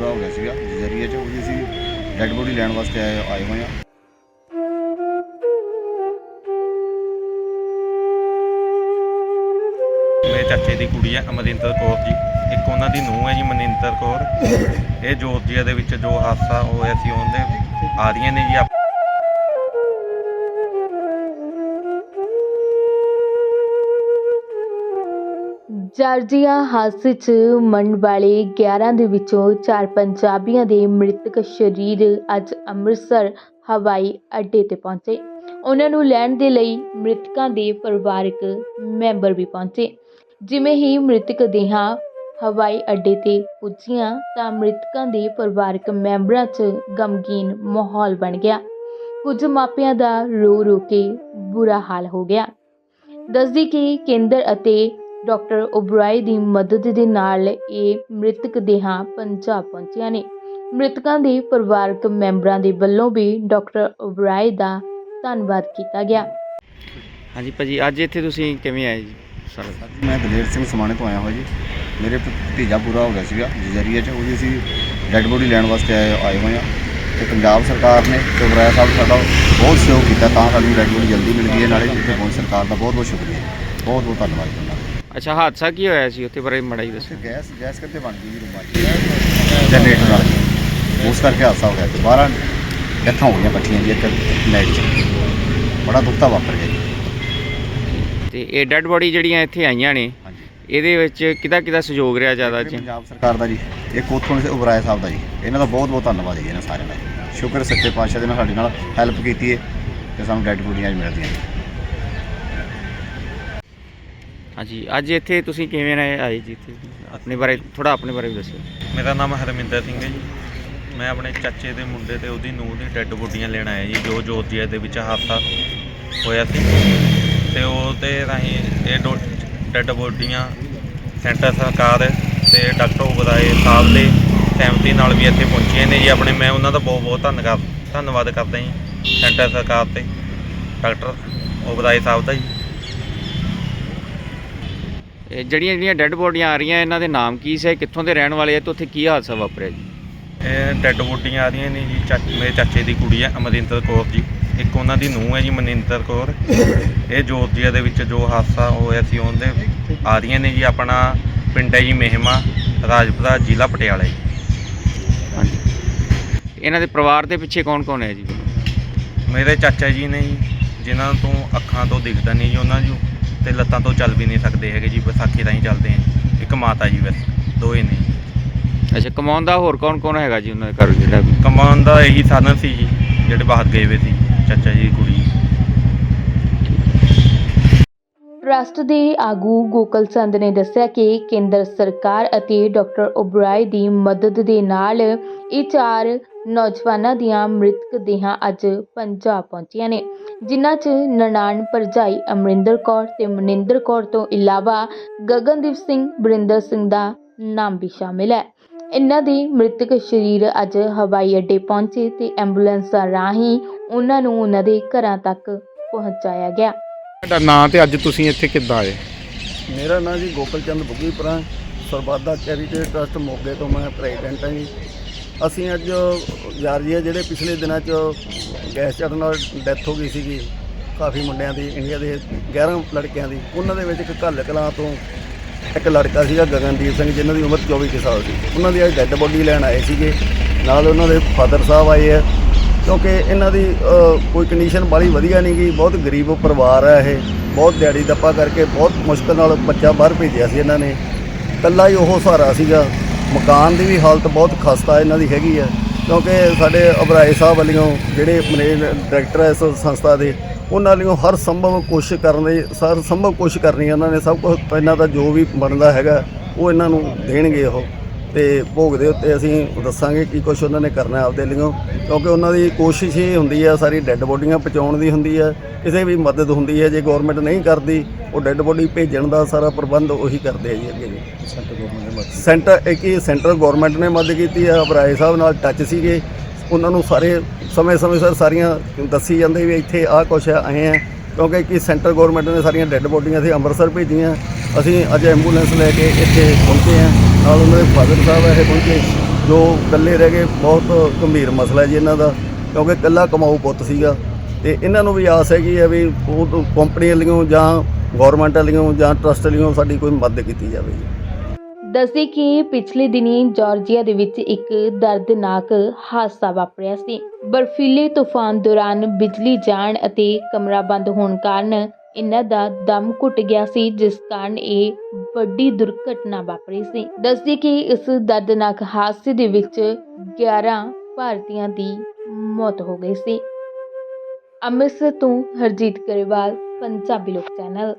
ਪੂਰਾ ਹੋ ਗਿਆ ਸੀਗਾ ਜਰੀਏ ਚ ਉਹਦੀ ਅਸੀਂ ਡੈੱਡ ਬੋਡੀ ਲੈਣ ਵਾਸਤੇ ਆਏ ਆਏ ਹੋਏ ਆ ਮੇਰੇ ਚਾਚੇ ਦੀ ਕੁੜੀ ਹੈ ਅਮਰਿੰਦਰ ਕੌਰ ਜੀ। ਇੱਕ ਉਹਨਾਂ ਦੀ ਨੂੰਹ ਹੈ ਜੀ, ਮਨਿੰਦਰ ਕੌਰ। ਇਹ ਜੋਰਜੀਆ ਦੇ ਵਿੱਚ ਜੋ ਹਾਦਸਾ ਹੋਇਆ ਸੀ, ਉਹਦੇ ਆ ਰਹੀਆਂ ਨੇ ਜੀ ਜਾਰਜੀਆ ਹਾਦਸੇ 'ਚ ਮਰਨ ਵਾਲੇ 11 ਦੇ ਵਿੱਚੋਂ 4 ਪੰਜਾਬੀਆਂ ਦੇ ਮ੍ਰਿਤਕ ਸ਼ਰੀਰ ਅੱਜ ਅੰਮ੍ਰਿਤਸਰ, ਹਵਾਈ ਅੱਡੇ ਤੇ ਪਹੁੰਚੇ। ਉਹਨਾਂ ਨੂੰ ਲੈਣ ਦੇ ਲਈ ਮ੍ਰਿਤਕਾਂ ਦੇ ਪਰਿਵਾਰਕ ਮੈਂਬਰ ਵੀ ਪਹੁੰਚੇ। ਜਿਵੇਂ ਹੀ ਮ੍ਰਿਤਕ ਦੇਹਾਂ ਹਵਾਈ ਅੱਡੇ ਤੇ ਪੁੱਜੀਆਂ ਤਾਂ ਮ੍ਰਿਤਕਾਂ ਦੇ ਪਰਿਵਾਰਕ ਮੈਂਬਰਾਂ 'ਚ ਗਮਗੀਨ ਮਾਹੌਲ ਬਣ ਗਿਆ। ਕੁਝ ਮਾਪਿਆਂ ਦਾ ਰੋ ਰੋ ਕੇ ਬੁਰਾ ਹਾਲ ਹੋ ਗਿਆ। ਦੱਸਦੀ ਕਿ ਕੇਂਦਰ ਅਤੇ ਡਾਕਟਰ ਓਬਰਾਏ ਦੀ ਮਦਦ ਦੇ ਨਾਲ ਇਹ ਮ੍ਰਿਤਕ ਦੇਹਾਂ ਪੰਜਾਬ ਪਹੁੰਚੀਆਂ ਨੇ। ਮ੍ਰਿਤਕਾਂ ਦੇ ਪਰਿਵਾਰਕ ਮੈਂਬਰਾਂ ਦੇ ਵੱਲੋਂ ਵੀ ਡਾਕਟਰ ਓਬਰਾਏ ਦਾ ਧੰਨਵਾਦ ਕੀਤਾ ਗਿਆ। ਹਾਂਜੀ ਭਾਜੀ ਅੱਜ ਇੱਥੇ ਤੁਸੀਂ ਕਿਵੇਂ ਆਏ ਜੀ? ਸਰ ਮੈਂ ਦਲੇਰ ਸਿੰਘ ਸਮਾਣੇ ਤੋਂ ਆਇਆ ਹੋਇਆ ਜੀ। ਮੇਰੇ ਭਤੀਜਾ ਪੂਰਾ ਹੋ ਗਿਆ ਸੀਗਾ ਜਜਰੀਆ 'ਚ। ਉਹਦੀ ਅਸੀਂ ਡੈੱਡ ਬੋਡੀ ਲੈਣ ਵਾਸਤੇ ਆਏ ਆਏ ਹੋਏ ਆ ਤੇ ਪੰਜਾਬ ਸਰਕਾਰ ਨੇ ਤੇ ਉਬਰਾਇਆ ਸਾਹਿਬ ਸਾਡਾ ਬਹੁਤ ਸਹਿਯੋਗ ਕੀਤਾ ਤਾਂ ਸਾਨੂੰ ਡੈੱਡ ਬੋਡੀ ਜਲਦੀ ਮਿਲ ਗਈ ਹੈ। ਨਾਲੇ ਇੱਥੇ ਪਹੁੰਚ ਸਰਕਾਰ ਦਾ ਬਹੁਤ ਬਹੁਤ ਸ਼ੁਕਰੀਆ। ਬਹੁਤ ਬਹੁਤ ਧੰਨਵਾਦ ਦਾ ਅੱਛਾ ਹਾਦਸਾ ਕੀ ਹੋਇਆ ਸੀ? ਉੱਥੇ ਬਾਰੇ ਮੜਾ ਜੀ ਦੱਸੋ ਗੈਸ ਗੈਸ ਕਿੱਥੇ ਬਣ ਗਈ ਜੀ ਰੂਮਾਂ 'ਚ। ਜਨਰੇਟਰ ਨਾਲ। ਉਸ ਕਰਕੇ ਹਾਦਸਾ ਹੋ ਗਿਆ ਤੇ 12 ਡੈਥਾਂ ਹੋ ਗਈਆਂ ਇਕੱਠੀਆਂ ਜੀ ਇੱਕ ਨਾਈਟ 'ਚ। ਬੜਾ ਦੁੱਖ ਤਾਂ ਵਾਪਰ ਗਿਆ ਜੀ। ਤੇ ਇਹ ਡੈੱਡ ਬੋਡੀ ਜਿਹੜੀਆਂ ਇੱਥੇ ਆਈਆਂ ਨੇ ਹਾਂਜੀ। ਇਹਦੇ ਵਿੱਚ ਕਿਹਦਾ ਕਿਹਦਾ ਸਹਿਯੋਗ ਰਿਹਾ ਜ਼ਿਆਦਾ ਇਹ ਜੀ ਪੰਜਾਬ ਸਰਕਾਰ ਦਾ ਜੀ। ਇੱਕ ਉੱਥੋਂ ਦੇ ਉਬਰਾਏ ਸਾਹਿਬ ਦਾ ਜੀ। ਇਹਨਾਂ ਦਾ ਬਹੁਤ ਬਹੁਤ ਧੰਨਵਾਦ ਜੀ ਇਹਨਾਂ ਸਾਰਿਆਂ ਦਾ ਜੀ। ਸ਼ੁਕਰ ਸੱਚੇ ਪਾਤਸ਼ਾਹ ਦੇ ਨਾਲ ਸਾਡੇ ਨਾਲ ਹੈਲਪ ਕੀਤੀ ਹੈ ਤੇ ਸਾਨੂੰ ਡੈਡ ਬੋਡੀਆਂ ਅੱਜ ਮਿਲਦੀਆਂ ਨੇ। ਹਾਂਜੀ, ਅੱਜ ਇੱਥੇ ਤੁਸੀਂ ਕਿਵੇਂ ਆਏ ਆਏ ਜੀ ਇੱਥੇ? ਆਪਣੇ ਬਾਰੇ ਥੋੜਾ ਆਪਣੇ ਬਾਰੇ ਵੀ ਦੱਸਿਓ ਮੇਰਾ ਨਾਮ ਹਰਮਿੰਦਰ ਸਿੰਘ ਹੈ ਜੀ। ਮੈਂ ਆਪਣੇ ਚਾਚੇ ਦੇ ਮੁੰਡੇ ਤੇ ਉਹਦੀ ਨੂੰਹ ਦੀ ਡੈੱਡ ਬੋਡੀਆਂ ਲੈਣ ਆਇਆ ਜੀ, ਜੋ ਜੋਰਜੀਆ ਦੇ ਵਿੱਚ ਹਾਦਸਾ ਹੋਇਆ ਸੀ। ਤੇ ਉਹ ਤੇ ਰਾਹੀਂ ਇਹ ਡੋ- ਡੈੱਡ ਬੋਡੀਆਂ ਸੈਂਟਰ ਸਰਕਾਰ ਤੇ ਡਾਕਟਰ ਉਬਰਾਏ ਸਾਹਿਬ ਦੇ ਸਹਿਮਤੀ ਨਾਲ ਵੀ ਇੱਥੇ ਪਹੁੰਚੀਆਂ ਨੇ ਜੀ। ਆਪਣੇ ਮੈਂ ਉਹਨਾਂ ਦਾ ਬਹੁਤ ਬਹੁਤ ਧੰਨਵਾਦ ਧੰਨਵਾਦ ਕਰਦਾ ਜੀ, ਸੈਂਟਰ ਸਰਕਾਰ ਤੇ, ਡਾਕਟਰ ਉਬਰਾਏ ਸਾਹਿਬ ਦਾ ਜੀ। ਇਹ ਜਿਹੜੀਆਂ ਜਿਹੜੀਆਂ ਡੈੱਡ ਬੋਡੀਆਂ ਆ ਰਹੀਆਂ ਇਹਨਾਂ ਦੇ ਨਾਮ ਕੀ ਸੀ? ਕਿੱਥੋਂ ਦੇ ਰਹਿਣ ਵਾਲੇ ਆ? ਤੇ ਉੱਥੇ ਕੀ ਹਾਦਸਾ ਵਾਪਰਿਆ ਜੀ? ਇਹ ਡੈੱਡ ਬੋਡੀਆਂ ਆ ਰਹੀਆਂ ਨੇ ਜੀ ਚਾਚੇ ਮੇਰੇ ਚਾਚੇ ਦੀ ਕੁੜੀ ਹੈ ਅਮਰਿੰਦਰ ਕੌਰ ਜੀ। ਇੱਕ ਉਹਨਾਂ ਦੀ ਨੂੰਹ ਹੈ ਜੀ ਮਨਿੰਦਰ ਕੌਰ। ਇਹ ਜੋਰਜੀਆ ਦੇ ਵਿੱਚ ਜੋ ਹਾਦਸਾ ਹੋਇਆ ਸੀ ਉਹਦੇ ਆ ਰਹੀਆਂ ਨੇ ਜੀ ਆਪਣਾ ਪਿੰਡ ਹੈ ਜੀ ਮਹਿਮਾ ਰਾਜਪੁਰਾ ਜ਼ਿਲ੍ਹਾ ਪਟਿਆਲਾ ਜੀ। ਇਹਨਾਂ ਦੇ ਪਰਿਵਾਰ ਦੇ ਪਿੱਛੇ ਕੌਣ ਕੌਣ ਹੈ ਜੀ? ਮੇਰੇ ਚਾਚਾ ਜੀ ਨੇ ਜੀ ਜਿਨ੍ਹਾਂ ਤੋਂ ਅੱਖਾਂ ਤੋਂ ਦਿਖਦਾ ਨਹੀਂ ਜੀ ਉਹਨਾਂ ਨੂੰ। ਤੇ ਲੱਤਾਂ ਤੋਂ ਚੱਲ ਵੀ ਨਹੀਂ ਸਕਦੇ ਹੈਗੇ ਜੀ ਵਿਸਾਖੀ ਰਾਹੀਂ ਚੱਲਦੇ ਆ। ਇੱਕ ਮਾਤਾ ਜੀ ਬਸ ਦੋਏ ਨੇ। ਅੱਛਾ ਕਮਾਉਣ ਦਾ ਹੋਰ ਕੌਣ ਕੌਣ ਹੈਗਾ ਜੀ ਉਹਨਾਂ ਦੇ ਘਰ ਜਿਹੜਾ ਕਮਾਉਣ ਦਾ ਇਹੀ ਸਾਧਨ ਸੀ ਜੀ ਜਿਹੜੇ ਬਾਹਰ ਗਏ ਹੋਏ ਸੀ ਚਾਚਾ ਜੀ ਦੀ ਕੁੜੀ ਟਰੱਸਟ ਦੇ ਆਗੂ ਗੋਕਲ ਚੰਦ ਨੇ ਦੱਸਿਆ ਕਿ ਕੇਂਦਰ ਸਰਕਾਰ ਅਤੇ ਡਾਕਟਰ ਓਬਰਾਏ ਦੀ ਮਦਦ ਦੇ ਨਾਲ ਇਹ ਚਾਰ ਨੌਜਵਾਨਾਂ ਦੀਆਂ ਮ੍ਰਿਤਕ ਦੇਹਾਂ ਅੱਜ ਪੰਜਾਬ ਪਹੁੰਚੀਆਂ ਨੇ ਜਿਨ੍ਹਾਂ 'ਚ ਨਨਾਣ ਭਰਜਾਈ ਅਮਰਿੰਦਰ ਕੌਰ ਤੇ ਮਨਿੰਦਰ ਕੌਰ ਤੋਂ ਇਲਾਵਾ ਗਗਨਦੀਪ ਸਿੰਘ ਬਰਿੰਦਰ ਸਿੰਘ ਦਾ ਨਾਮ ਵੀ ਸ਼ਾਮਿਲ ਹੈ। ਇਨ੍ਹਾਂ ਦੇ ਮ੍ਰਿਤਕ ਸ਼ਰੀਰ ਅੱਜ ਹਵਾਈ ਅੱਡੇ ਪਹੁੰਚੇ ਤੇ ਐਂਬੂਲੈਂਸਾਂ ਰਾਹੀਂ ਉਹਨਾਂ ਨੂੰ ਉਹਨਾਂ ਦੇ ਘਰਾਂ ਤੱਕ ਪਹੁੰਚਾਇਆ ਗਿਆ। ਤੁਹਾਡਾ ਨਾਂ ਤੇ ਅੱਜ ਤੁਸੀਂ ਇੱਥੇ ਕਿੱਦਾਂ ਆਏ? ਮੇਰਾ ਨਾਮ ਜੀ ਗੋਕਲ ਚੰਦ ਬੁੱਗੀਪੁਰਾ ਸਰਬਾਦਾ ਚੈਰੀਟੇਬਲ ਟਰਸਟ ਮੋਗੇ ਤੋਂ ਮੈਂ ਪ੍ਰੈਜ਼ੀਡੈਂਟ ਹਾਂ ਜੀ। ਅਸੀਂ ਅੱਜ ਜਾਰਜੀਆ ਜਿਹੜੇ ਪਿਛਲੇ ਦਿਨਾਂ 'ਚ ਗੈਸ ਚੜਨ ਨਾਲ ਡੈਥ ਹੋ ਗਈ ਸੀਗੀ, ਕਾਫੀ ਮੁੰਡਿਆਂ ਦੀ, ਇੰਡੀਆ ਦੇ 11 ਲੜਕਿਆਂ ਦੀ, ਉਹਨਾਂ ਦੇ ਵਿੱਚ ਇੱਕ ਘੱਲ ਕਲਾਂ ਤੋਂ ਇੱਕ ਲੜਕਾ ਸੀਗਾ ਗਗਨਦੀਪ ਸਿੰਘ, ਜਿਨ੍ਹਾਂ ਦੀ ਉਮਰ 24 ਕੁ ਸਾਲ ਸੀ। ਉਹਨਾਂ ਦੀ ਅੱਜ ਡੈੱਡ ਬੋਡੀ ਲੈਣ ਆਏ ਸੀਗੇ। ਨਾਲ ਉਹਨਾਂ ਦੇ ਫਾਦਰ ਸਾਹਿਬ ਆਏ ਆ। ਕਿਉਂਕਿ ਇਹਨਾਂ ਦੀ ਕੋਈ ਕੰਡੀਸ਼ਨ ਬਾਲੀ ਵਧੀਆ ਨਹੀਂ ਗਈ। ਬਹੁਤ ਗਰੀਬ ਪਰਿਵਾਰ ਹੈ ਇਹ। ਬਹੁਤ ਦਿਹਾੜੀ ਦੱਪਾ ਕਰਕੇ ਬਹੁਤ ਮੁਸ਼ਕਲ ਨਾਲ ਬੱਚਾ ਬਾਹਰ ਭੇਜਿਆ ਸੀ ਇਹਨਾਂ ਨੇ। ਇਕੱਲਾ ਹੀ ਉਹ ਸਹਾਰਾ ਸੀਗਾ। ਮਕਾਨ ਦੀ ਵੀ ਹਾਲਤ ਬਹੁਤ ਖਸਤਾ ਇਹਨਾਂ ਦੀ ਹੈਗੀ ਹੈ। ਕਿਉਂਕਿ ਸਾਡੇ ਅਬਰਾਏ ਸਾਹਿਬ ਵੱਲੋਂ ਜਿਹੜੇ ਮੈਨੇਜ ਡਾਇਰੈਕਟਰ ਹੈ ਇਸ ਸੰਸਥਾ ਦੇ, ਉਹਨਾਂ ਵੱਲੋਂ ਹਰ ਸੰਭਵ ਕੋਸ਼ਿਸ਼ ਕਰਨ ਦੀ ਸਰ ਸੰਭਵ ਕੋਸ਼ਿਸ਼ ਕਰਨੀ ਹੈ ਉਹਨਾਂ ਨੇ। ਸਭ ਕੁਝ ਇਹਨਾਂ ਦਾ ਜੋ ਵੀ ਬਣਦਾ ਹੈਗਾ, ਉਹ ਇਹਨਾਂ ਨੂੰ ਦੇਣਗੇ ਉਹ। ਤੇ ਭੋਗ ਦੇ ਉੱਤੇ ਅਸੀਂ ਦੱਸਾਂਗੇ ਕੀ ਕੁਝ ਉਹਨਾਂ ਨੇ ਕਰਨਾ ਆਪਦੇ ਲਈਓ ਕਿਉਂਕਿ ਉਹਨਾਂ ਦੀ ਕੋਸ਼ਿਸ਼ ਇਹ ਹੁੰਦੀ ਹੈ, ਸਾਰੀ ਡੈੱਡ ਬੋਡੀਆਂ ਪਹੁੰਚਾਉਣ ਦੀ ਹੁੰਦੀ ਹੈ। ਕਿਸੇ ਵੀ ਮਦਦ ਹੁੰਦੀ ਹੈ, ਜੇ ਗਵਰਨਮੈਂਟ ਨਹੀਂ ਕਰਦੀ ਉਹ ਡੈੱਡ ਬੋਡੀ ਭੇਜਣ ਦਾ ਸਾਰਾ ਪ੍ਰਬੰਧ ਉਹੀ ਕਰਦੇ ਆ ਜੀ ਅੱਗੇ ਜੀ। ਸੈਂਟਰ ਇੱਕ ਹੀ ਸੈਂਟਰ ਗਵਰਨਮੈਂਟ ਨੇ ਮਦਦ ਕੀਤੀ ਹੈ ਅਬਰਾਏ ਸਾਹਿਬ ਨਾਲ ਟੱਚ ਸੀਗੇ। ਉਹਨਾਂ ਨੂੰ ਸਾਰੇ ਸਮੇਂ ਸਮੇਂ ਸਿਰ ਸਾਰੀਆਂ ਦੱਸੀ ਜਾਂਦੇ ਵੀ ਇੱਥੇ ਆਹ ਕੁਛ ਹੈ ਆਏ ਆ। ਕਿਉਂਕਿ ਕਿ ਸੈਂਟਰ ਗਵਰਨਮੈਂਟ ਨੇ ਸਾਰੀਆਂ ਡੈੱਡ ਬੋਡੀਆਂ ਇੱਥੇ ਅੰਮ੍ਰਿਤਸਰ ਭੇਜੀਆਂ। ਅਸੀਂ ਅੱਜ ਐਂਬੂਲੈਂਸ ਲੈ ਕੇ ਇੱਥੇ ਪਹੁੰਚੇ ਹਾਂ ਨਾਲ ਉਹਨਾਂ ਦੇ ਫਾਦਰ ਸਾਹਿਬ ਇਹ ਪਹੁੰਚੇ। ਜੋ ਇਕੱਲੇ ਰਹਿ ਗਏ ਬਹੁਤ ਗੰਭੀਰ ਮਸਲਾ ਜੀ ਇਹਨਾਂ ਦਾ। ਕਿਉਂਕਿ ਇਕੱਲਾ ਕਮਾਊ ਪੁੱਤ ਸੀਗਾ। ਤੇ ਇਹਨਾਂ ਨੂੰ ਵੀ ਆਸ ਹੈਗੀ ਹੈ ਵੀ ਉਹ ਕੰਪਨੀ ਵੱਲੋਂ ਜਾਂ ਗਵਰਨਮੈਂਟ ਵੱਲੋਂ ਜਾਂ ਟਰਸਟ ਵੱਲੋਂ ਸਾਡੀ ਕੋਈ ਮਦਦ ਕੀਤੀ ਜਾਵੇ ਜੀ। ਦੱਸਦੇ ਕਿ ਪਿਛਲੇ ਦਿਨੀ ਜਾਰਜੀਆ ਦੇ ਵਿੱਚ ਇੱਕ ਦਰਦਨਾਕ ਹਾਦਸਾ ਵਾਪਰਿਆ ਸੀ। ਬਰਫੀਲੇ ਤੂਫਾਨ ਦੌਰਾਨ ਬਿਜਲੀ ਜਾਣ ਅਤੇ ਕਮਰਾ ਬੰਦ ਹੋਣ ਕਾਰਨ ਇਹਨਾਂ ਦਾ ਦਮ ਘੁੱਟ ਗਿਆ ਸੀ, ਜਿਸ ਕਾਰਨ ਇਹ ਵੱਡੀ ਦੁਰਘਟਨਾ ਵਾਪਰੀ ਸੀ। ਦੱਸਦੇ ਕਿ ਇਸ ਦਰਦਨਾਕ ਹਾਦਸੇ ਦੇ ਵਿੱਚ 11 ਭਾਰਤੀਆਂ ਦੀ ਮੌਤ ਹੋ ਗਈ ਸੀ। ਅੰਮ੍ਰਿਤਸਰ ਤੋਂ ਹਰਜੀਤ ਗਰੇਵਾਲ ਪੰਜਾਬੀ ਲੋਕ ਚੈਨਲ